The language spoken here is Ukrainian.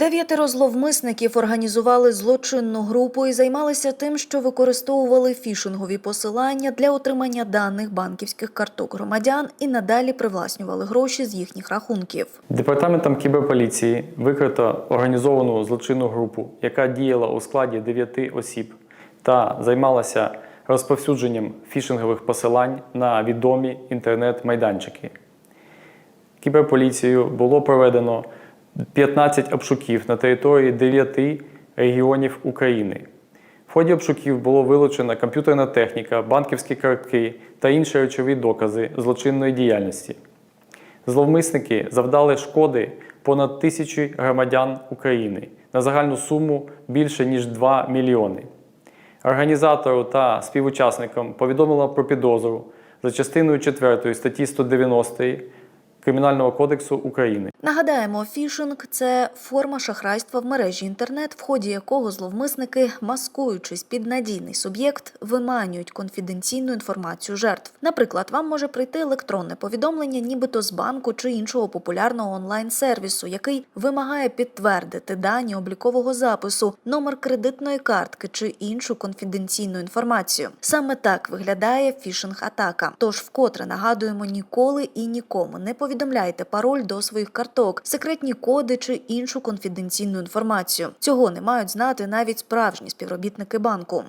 Дев'ятеро зловмисників організували злочинну групу і займалися тим, що використовували фішингові посилання для отримання даних банківських карток громадян і надалі привласнювали гроші з їхніх рахунків. Департаментом кіберполіції викрито організовану злочинну групу, яка діяла у складі 9 осіб та займалася розповсюдженням фішингових посилань на відомі інтернет-майданчики. Кіберполіцією було проведено 15 обшуків на території 9 регіонів України. В ході обшуків було вилучена комп'ютерна техніка, банківські картки та інші речові докази злочинної діяльності. Зловмисники завдали шкоди понад тисячі громадян України на загальну суму більше ніж 2 мільйони. Організатору та співучасникам повідомила про підозру за частиною 4 статті 190 Кримінального кодексу України. Нагадаємо, фішинг це форма шахрайства в мережі інтернет, в ході якого зловмисники, маскуючись під надійний суб'єкт, виманюють конфіденційну інформацію жертв. Наприклад, вам може прийти електронне повідомлення, нібито з банку чи іншого популярного онлайн-сервісу, який вимагає підтвердити дані облікового запису, номер кредитної картки чи іншу конфіденційну інформацію. Саме так виглядає фішинг-атака. Тож, вкотре нагадуємо, ніколи і нікому не повідомляйте пароль до своїх карток, секретні коди чи іншу конфіденційну інформацію. Цього не мають знати навіть справжні співробітники банку.